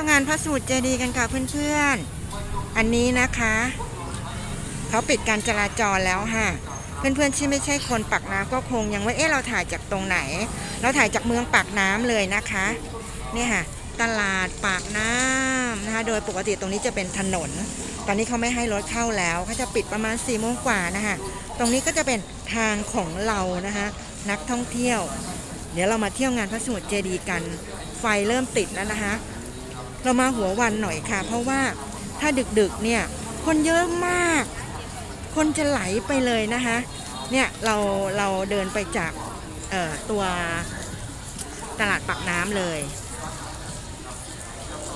ยวงานพระสมุทรเจดีย์กันค่ะเพื่อนๆ อันนี้นะคะ เขาปิดการจราจรแล้วค่ะ เพื่อนๆที่ไม่ใช่คนปากน้ำก็คงยังว่าเอ๊ะเราถ่ายจากตรงไหน เราถ่ายจากเมืองปากน้ำเลยนะคะเนี่ยค่ะ ตลาดปากน้ำนะคะ โดยปกติตรงนี้จะเป็นถนน ตอนนี้เขาไม่ให้รถเข้าแล้วเขาจะปิดประมาณ4ี่โมงกว่านะคะตรงนี้ก็จะเป็นทางของเรานะคะ นักท่องเที่ยว เดี๋ยวเรามาเที่ยวงานพระสมุทรเจดีย์กันไฟเริ่มติดแล้วนะคะ เรามาหัววันหน่อยค่ะ เพราะว่าถ้าดึกๆเนี่ยคนเยอะมาก คนจะไหลไปเลยนะคะเนี่ยเราเราเดินไปจากตัวตลาดปากน้ำเลย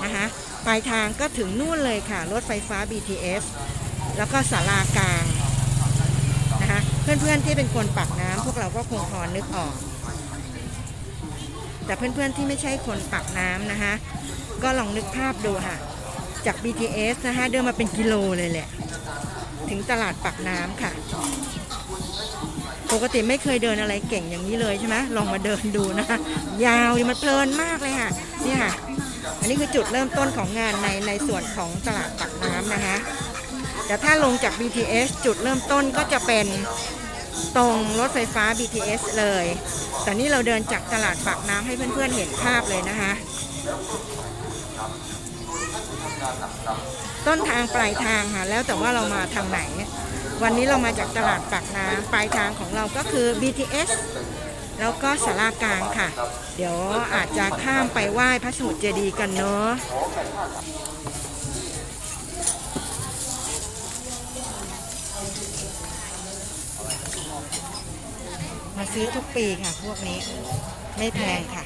นะคะปลายทางก็ถึงนู่นเลยค่ะ รถไฟฟ้า BTS แล้วก็ศาลากลางนะคะเพื่อนๆที่เป็นคนปากน้ำพวกเราก็คงพอนึกออก แต่เพื่อนๆที่ไม่ใช่คนปากน้ำนะคะ ก็ลองนึกภาพดูค่ะ จาก BTS นะคะเดินมาเป็นกิโลเลยแหละ ถึงตลาดปากน้ำค่ะ ปกติไม่เคยเดินอะไรเก่งอย่างนี้เลยใช่ไหมลองมาเดินดูนะคะยาวมันเพลินมากเลยค่ะนี่ค่ะ อันนี้คือจุดเริ่มต้นของงานในในส่วนของตลาดปากน้ำนะคะแต่ถ้าลงจาก BTS จุดเริ่มต้นก็จะเป็น ตรงรถไฟฟ้า BTS เลย แต่นี่เราเดินจากตลาดปากน้ำให้เพื่อนๆเห็นภาพเลยนะคะ ต้นทางปลายทางค่ะ แล้วแต่ว่าเรามาทางไหน วันนี้เรามาจากตลาดปากน้ำปลายทางของเราก็คือ BTS แล้วก็สารากลางค่ะ เดี๋ยวอาจจะข้ามไปไหว้พระสมุทรเจดีย์กันเนาะ มาซื้อทุกปีค่ะ พวกนี้ไม่แพงค่ะ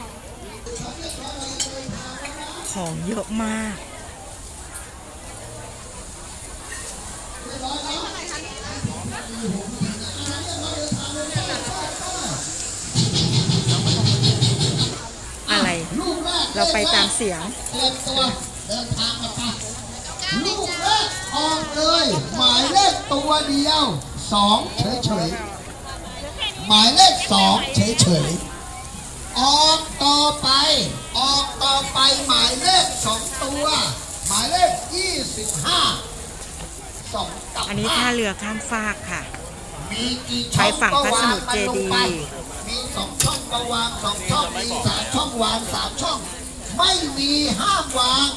ของเยอะมากอะไรเราไปตามเสียงเตรียมตัวเดินทางกันไปลูกแรกออกเลย หมายเลขตัวเดียวสองเฉยเฉยๆ หมายเลขสองเฉยเฉยๆ ออกต่อไป ออกต่อไปหมายเลขสองตัว หมายเลขยี่สิบห้าสองกับอันนี้ห้าท่าเรือข้ามฟากค่ะ มีกี่ไปช่องฝั่งก็พระสวางมุทรมันเจลงดีย์ไปมีสองช่องก็วางสองช่องมีสามช่องวางสามช่อง ไม่มีห้ามวาง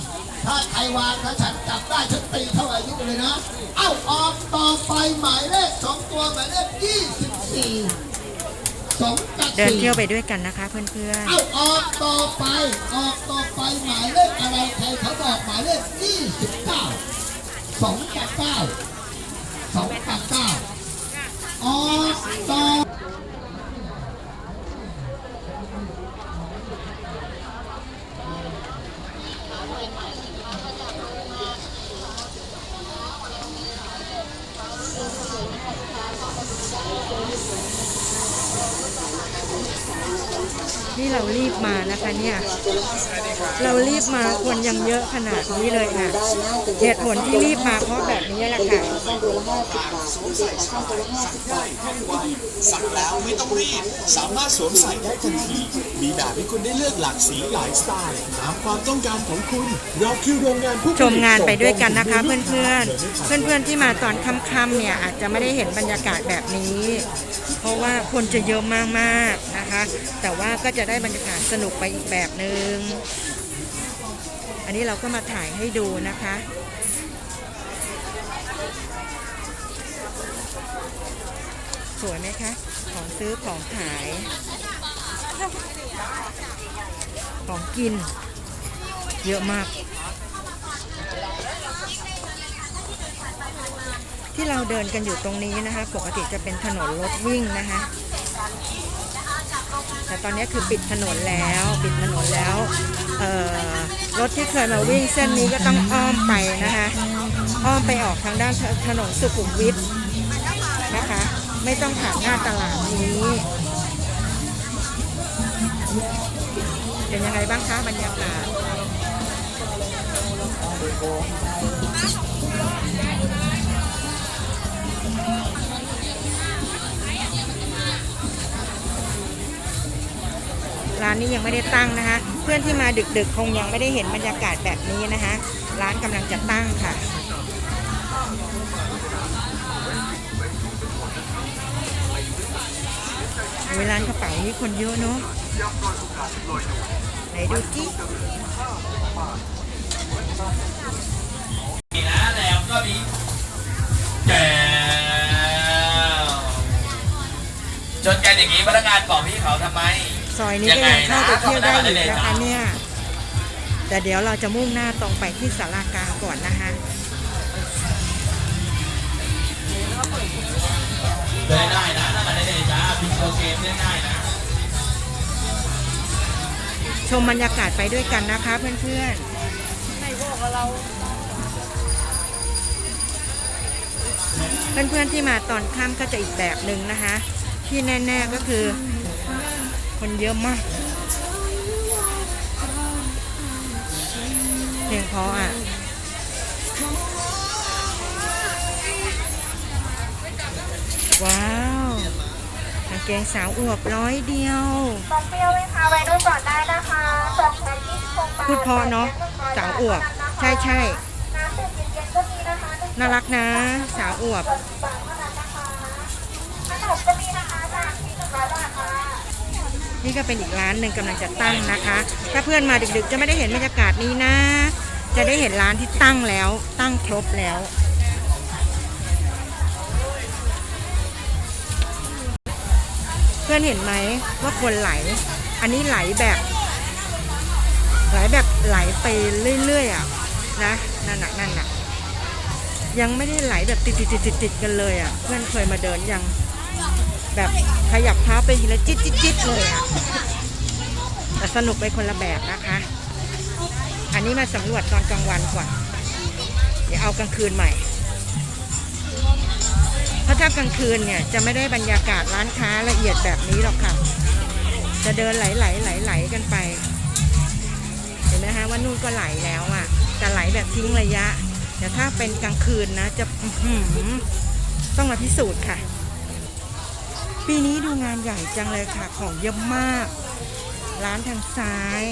ถ้าใครวางถ้าฉันจับได้ฉันตีเท่าอายุเลยนะ เอ้าออกต่อไปหมายเลขสองตัวหมายเลขยี่สิบสี่ สองกับเดินสี่เที่ยวไปด้วยกันนะคะเพื่อนเอ้าออกต่อไป ออกต่อไปหมายเลขอะไรใครเขาบอกหมายเลขยี่สิบเก้าสองกับเก้าสองกับเก้าออกต่อ ๆนี่เรารีบมานะคะ เนี่ย เรารีบมาคนยังเยอะขนาดนี้เลยค่ะเหตุผลที่รีบมาเพราะแบบนี้แหละค่ะสั่งแล้วไม่ต้องรีบ สามารถสวมใส่ได้ทันที มีแบบให้คุณได้เลือกหลากสีหลายสไตล์ตามความต้องการของคุณ เราคือโรงงานผู้ผลิตชมงานไปด้วยกันนะคะ เพื่อนๆเพื่อนๆที่มาตอนค่ำๆเนี่ยอาจจะไม่ได้เห็นบรรยากาศแบบนี้ เพราะว่าคนจะเยอะมากๆนะคะ แต่ว่าก็จะได้บรรยากาศสนุกไปอีกแบบหนึง่งอันนี้เราก็มาถ่ายให้ดูนะคะ สวยไหมคะ ของซื้อของขาย ของกิน เยอะมาก ที่เราเดินกันอยู่ตรงนี้นะคะ ปกติจะเป็นถนนรถวิ่งนะคะ แต่ตอนนี้คือปิดถนนแล้วปิดถนนแล้วรถที่เคยมาวิ่งเส้นนี้ก็ต้องอ้อมไปนะคะอ้อมไปออกทางด้านถนนสุขุมวิทนะคะ ไม่ต้องผ่านหน้าตลาดนี้ เป็นยังไงบ้างคะบรรยากาศ ร้านนี้ยังไม่ได้ตั้งนะคะ เพื่อนที่มาดึกๆ คงยังไม่ได้เห็นบรรยากาศแบบนี้นะคะ ร้านกำลังจะตั้งค่ะเวลานกระเป๋านี้คนเยอะเนาะไหนดูจิมีนะแหลมก็มีแกจนกันอย่างนี้พนักงานบอกพี่เขาทำไม ซอยนี้ก็ยังเข้าไปเที่ยวได้อยู่นะคะเนี่ย แต่เดี๋ยวเราจะมุ่งหน้าตรงไปที่สารากลางก่อนนะคะเดินได้นะถ้ามันได้เลยจ้าพิงโกเกมเล่นได้นะชมบรรยากาศไปด้วยกันนะคะเพื่อนๆเพื่อนๆที่มาตอนค่ำก็จะอีกแบบหนึ่งนะคะ ที่แน่ ๆก็คือ คนเยอะมากเพลงเพราะอะว้าวกางเกงสาวอวบร้อยเดียวตอนเปรี้ยวไหมคะไว้ดูก่อนได้นะคะสองแพ็คยี่สิบหกบาทพูดเพอเนาะสาวอวบ ใช่ใช่น้ำดื่มเย็นๆก็มีนะคะหนึ่งน่ารักนะ สาวอวบ บาทเท่านั้นนะคะขนมก็มีนะคะสามชิ้นหนึ่งร้อยบาทค่ะ นี่ก็เป็นอีกร้านหนึ่งกำลังจะตั้งนะคะ ถ้าเพื่อนมาดึกๆ จะไม่ได้เห็นบรรยากาศนี้นะ จะได้เห็นร้านที่ตั้งแล้ว ตั้งครบแล้วเพื่อนเห็นไหมว่าคนไหล อันนี้ไหลแบบ ไหลแบบไหลไปเรื่อยๆอะนะนั่นน่ะนั่นน่ะยังไม่ได้ไหลแบบติดติดติดติดติดๆกันเลยอะ เพื่อนเคยมาเดินยัง แบบขยับเท้าไปทีละจิ๊ดจิ๊ดจิ๊ดเลยอะแต่สนุกไปคนละแบบนะคะ อันนี้มาสำรวจตอนกลางวันก่อน เดี๋ยวเอากลางคืนใหม่ เพราะถ้ากลางคืนเนี่ยจะไม่ได้บรรยากาศร้านค้าละเอียดแบบนี้หรอกค่ะ จะเดินไหลไหลไหลไหลกันไป เห็นไหมคะว่านู่นก็ไหลแล้วอะแต่ไหลแบบทิ้งระยะ แต่ถ้าเป็นกลางคืนนะจะต้องมาพิสูจน์ค่ะ ปีนี้ดูงานใหญ่จังเลยค่ะ ของเยอะมาก ร้านทางซ้าย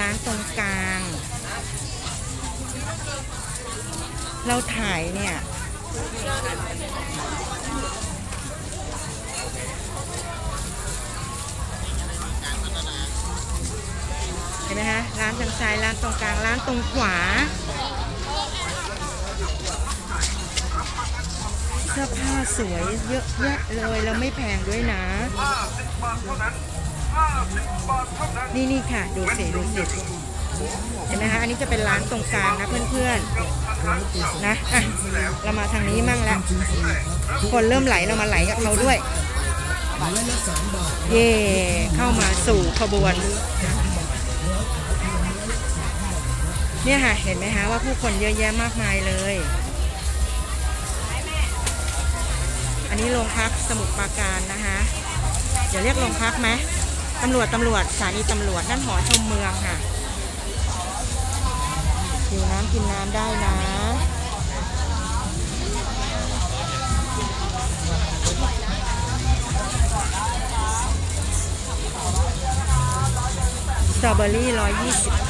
ร้านตรงกลาง เราถ่ายเนี่ย เห็นไหมคะ ร้านทางซ้าย ร้านตรงกลาง ร้านตรงขวา เสื้อผ้าสวยเยอะแยะเลยแล้วไม่แพงด้วยนะนี่นี่ค่ะ ดูสิดูสิเห็นไหมคะอันนี้จะเป็นร้านตรงกลางนะเพื่อนๆนะอะเรามาทางนี้มั่งแล้วคนเริ่มไหลเรามาไหลกับเขาด้วย เย่เข้ามาสู่ขบวน เนี่ยค่ะเห็นไหมคะว่าผู้คนเยอะแยะมากมายเลย อันนี้โรงพักสมุทรปราการนะคะเดี๋ยวเรียกโรงพักไหมตำรวจตำรวจสถานีตำรวจนั่นหอชมเมืองค่ะกินน้ำกินน้ำได้นะสตรอเบอรี่ร้อยยี่สิบ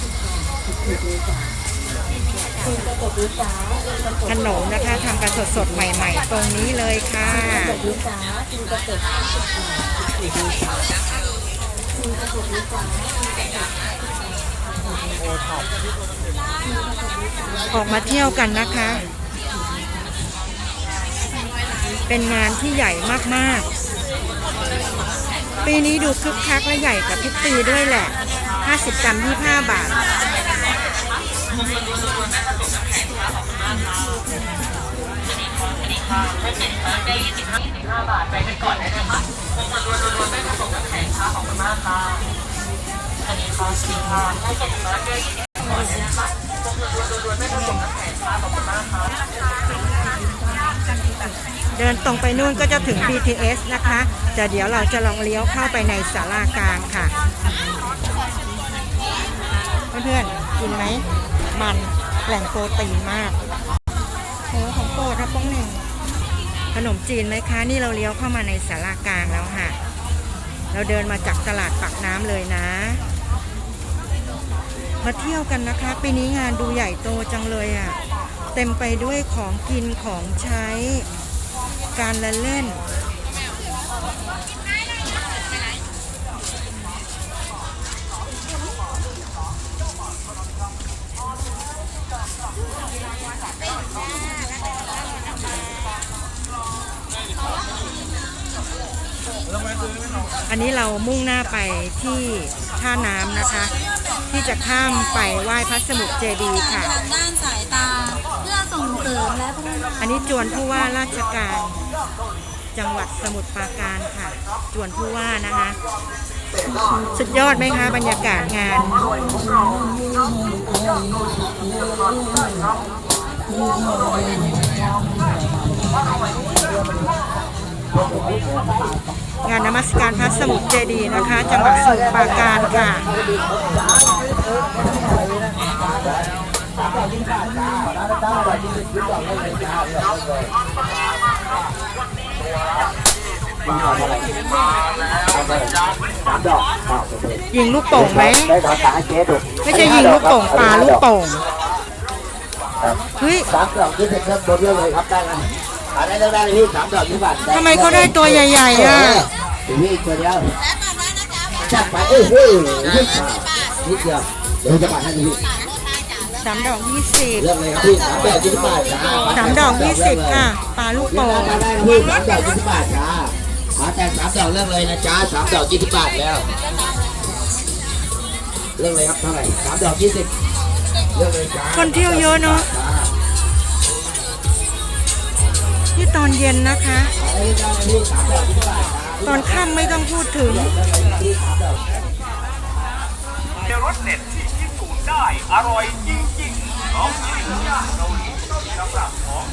ขนมนะคะทำกันสดๆ ใหม่ ๆ ตรงนี้เลยค่ะออกมาเที่ยวกันนะคะ เป็นงานที่ใหญ่มากๆ ปีนี้ดูคึกคักและใหญ่กว่าทุกปีด้วยแหละ 50กรัม25 บาท เดินตรงไปนู่นก็จะถึง BTS นะคะแต่เดี๋ยวเราจะลองเลี้ยวเข้าไปในศาลากลางค่ะ เพื่อนๆกินไหม มันแหล่งโปรตีนมากโหของโปรดนะป้องหนึ่งขนมจีนไหมคะ นี่เราเลี้ยวเข้ามาในศาลากลางแล้วค่ะ เราเดินมาจากตลาดปากน้ำเลยนะ มาเที่ยวกันนะคะ ปีนี้งานดูใหญ่โตจังเลยอะ่ะ เต็มไปด้วยของกินของใช้ การละเล่น อันนี้เรามุ่งหน้าไปที่ท่าน้ำนะคะ ที่จะข้ามไปไหว้พระสมุทรเจดีย์ค่ะ ด้านสายตาเพื่อส่งเสริมและพัฒนาอันนี้จวนผู้ว่าราชการจังหวัดสมุทรปราการค่ะ จวนผู้ว่านะคะ สุดยอดไหมคะบรรยากาศงาน งานนมัสการพระสมุทรเจดีนะคะ จังหวัดสมุทรปราการค่ะ ยิงลูกโป่งไหม ได้ขอสาเจ๊ดูไม่ใช่ยิงลูกโป่งปลาลูกโป่ง เฮ้ย สามดอกที่เป็นเริ่มบนเรื่องเลยครับได้กัน หาได้เรื่องได้เลยพี่สามดอกที่บาททำไมเขาได้ตัวใหญ่ๆอะถึงนี่ตัวเดียวจัดไปเอ้ยเฮ้ยนิดเดียวนิดเดียวเดี๋ยวจะบาทให้พี่สามดอกยี่สิบเรื่องเลยครับพี่สามดอกยี่สิบบาทจ้าสามดอกยี่สิบค่ะปลาลูกเรื่อโป่งงมาได้นะพี่สามดอกยี่สิบบาทจ้าหาแต่สามดอกเรื่องเลยนะจ้าสามดอกยี่สิบบาทแล้วเรื่องเลยครับเท่าไหร่สามดอกยี่สิบเรื่องเลยจ้าคนเที่ยวเยอะเนาะ ตอนเย็นนะคะ ตอนค่ำไม่ต้องพูดถึงรสเด็ดที่พิสูจน์ได้ อร่อยจริงๆลองชิมย่างเกาหลีสำหรับของ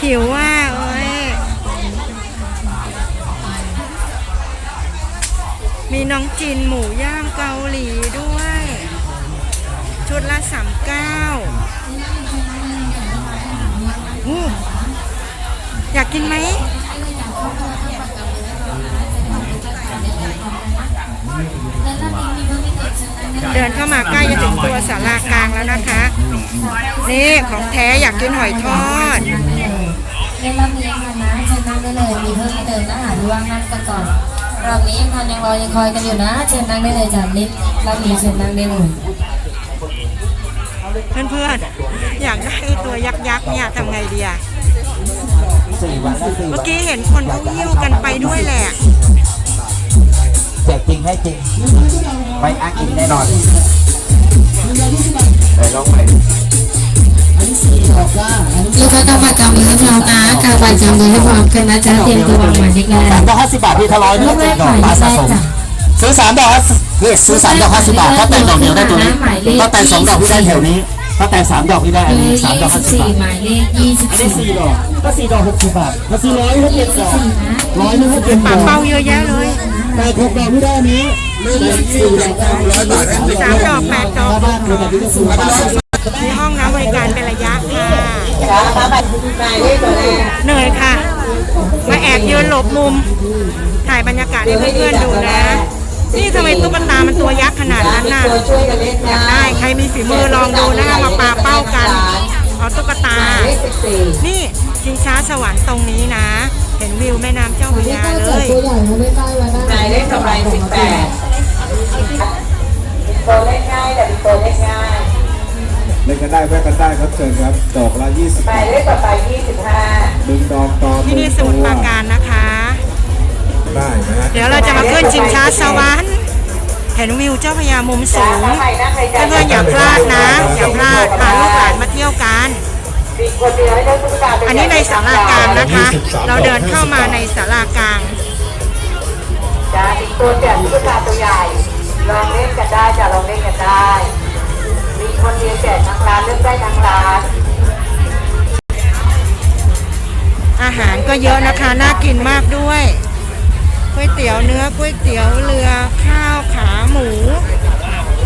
หิวว่าเอ้ยมีน้องจินหมูย่างเกาหลีด้วย ชุดละสามเก้า อยากกินไหมเดินเข้ามาใกล้จะถึงตัวศาลากลางแล้วนะคะ นี่ของแท้อยากกินหอยทอดในรอบนี้ค่ะนะเชิญนั่งได้เลยมีเพิ่มไม่เติมนะหาดูว่างนั่งกันก่อนรอบนี้ยังทันยังรอยังคอยกันอยู่นะเชิญนั่งได้เลยจ้ะนิดรอบนี้เชิญนั่งได้เลยเพื่อนๆอยากได้ไอ้ตัวยักษ์ยักษ์ๆเนี่ยทำไงดีอะ สี่วันล้วสี่เมื่อกี้เห็นคนเขาหิ้วกันไปด้วยแหละ แจกจริงให้จริง ไม่อ้างอิงแน่นอนแต่ลองไปลูกค้าเข้าประจำเลยนะจ๊ะเข้าประจำเลยให้พร้อมกันนะจ๊ะเตรียมตัววางหมายเลขแรสามกดอกห้าสิบบาทพี่ทลอยนี่กแรเป็นดอกมาสะสมซื้อสามดอกนี่ซื้อสามดอกห้าสิบบาทถ้าแต่งดอกเดียวได้ตัวนี้ถ้าแต่งสองดอกพี่ได้แถวนี้ ถ้าแต่งสามดอกพี่ได้อันเลนี้ขสามดอกยี่ห้าสิบสิบบาทสี่หมายเลขยี่สิบอันนี้สี่สี่ดอกก็สี่ดอกหกสิบบาทถ้าซื้อร้อยก็เจ็ดดอกสี่นะร้อยนึงก็เจ็ดดปาอกกเป้าเยอะแยะเลย แต่หกดอกพี่ได้อันนี้ไม่สี่ดอกร้อยบาทสามดอกแปดดอกบ้านเลยแบบนี้ก็สี่บาทมีห้องน้ำบริการเป็นระยะค่ะเหนื่อยค่ะ มาแอบยืนหลบมุม ถ่ายบรรยากาศให้เพื่อนๆดูนะ นี่ทำไมตุ๊กตามันตัวยักษ์ขนาดนั้นน่ะอยากได้ใครมีฝีมือลองดูนะคะมาปาเป้ากันเอาตุ๊กตา นี่ชิงช้าสวรรค์ตรงนี้นะ เห็นวิวแม่น้ำเจ้าพระยาเลยหมายเลขต่อไปสิบแปดตัวเลขง่ายแต่เป็นตัวเลขง่ายเล่นกันได้แวะกันได้ครับเชิญครับ ดอกละ20หมายเลขต่อไปยี่สิบห้าดึงดอกตอที่นี่สมุทรปราการนะคะ ได้นะฮะเดี๋ยวเราจะมาขึ้นชิงช้าสวรรค์เห็นวิวเจ้าพระยามุมสูงถ้าใครนั่งใครจะเพื่อนๆอย่าพลาดนะอย่าพลาดพาลูกหลานมาเที่ยวกันมีคนเดียวให้ได้ตุ๊กตาตัวใหญ่อันนี้ในศาลากลางนะคะ เราเดินเข้ามาในศาลากลางจ้ามีตัวแจกตุ๊กตาตัวใหญ่ลองเล่นกันได้จ้ะลองเล่นกันได้ มีคนเดียวแจกทั้งร้านเลือกได้ทั้งร้าน อาหารก็เยอะนะคะ น่ากินมากด้วย ก๋วยเตี๋ยวเนื้อก๋วยเตี๋ยวเรือข้าวขาหมู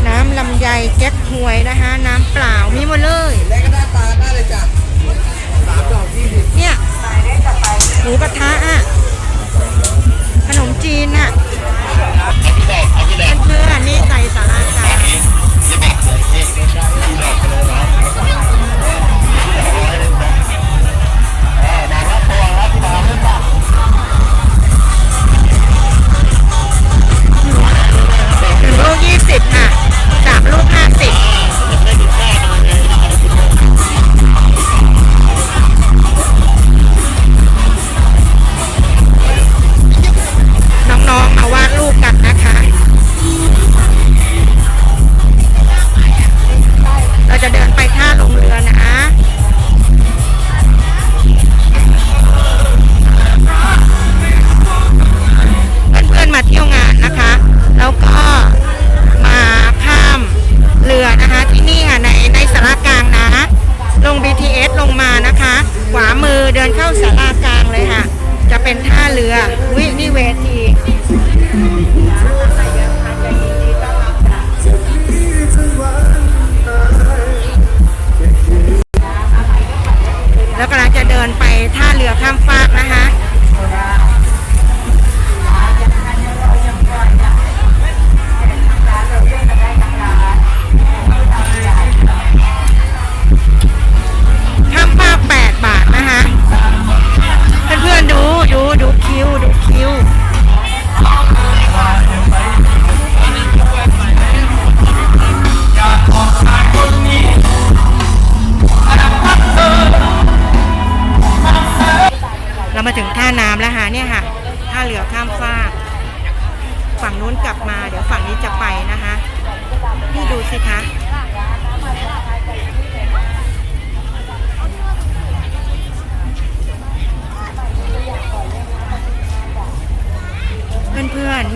น้ำลำไยแก๊กฮวยนะคะ น้ำเปล่ามีหมดเลยเนี่ยหมูกระทะอะขนมจีนอะเพื่อนๆนี่ใส่สาลากล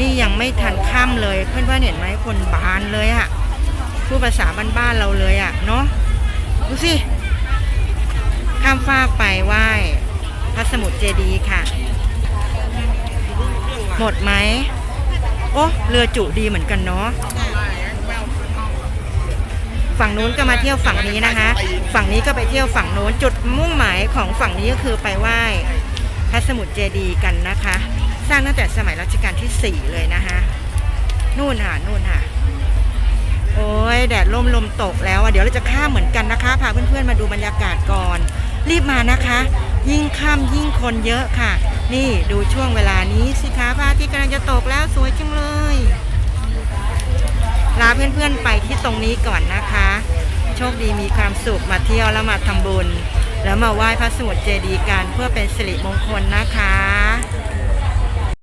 นี่ยังไม่ทันค่ำเลย เพื่อนๆเห็นไหมคนบานเลยอะพูดภาษาบ้านๆเราเลยอะเนาะดูสิ ข้ามฟากไปไหว้พระสมุทรเจดีย์ค่ะ หมดไหมโอ้เรือจุดีเหมือนกันเนาะฝั่งนู้นก็มาเที่ยวฝั่งนี้นะคะ ฝั่งนี้ก็ไปเที่ยวฝั่งโน้นจุดมุ่งหมายของฝั่งนี้ก็คือไปไหว้พระสมุทรเจดีย์กันนะคะ สร้างตั้งแต่สมัยรัชกาลที่4เลยนะคะนู่นค่ะนู่นค่ะโอ้ยแดดล่มลมตกแล้วอะเดี๋ยวเราจะข้ามเหมือนกันนะคะพาเพื่อนๆมาดูบรรยากาศก่อน รีบมานะคะ ยิ่งค่ำยิ่งคนเยอะค่ะ นี่ดูช่วงเวลานี้สิคะพระอาทิตย์กำลังจะตกแล้วสวยจังเลยลาเพื่อนๆไปที่ตรงนี้ก่อนนะคะ โชคดีมีความสุขมาเที่ยวแล้วมาทำบุญ แล้วมาไหว้พระสมุทรเจดีย์กันเพื่อเป็นสิริมงคลนะคะ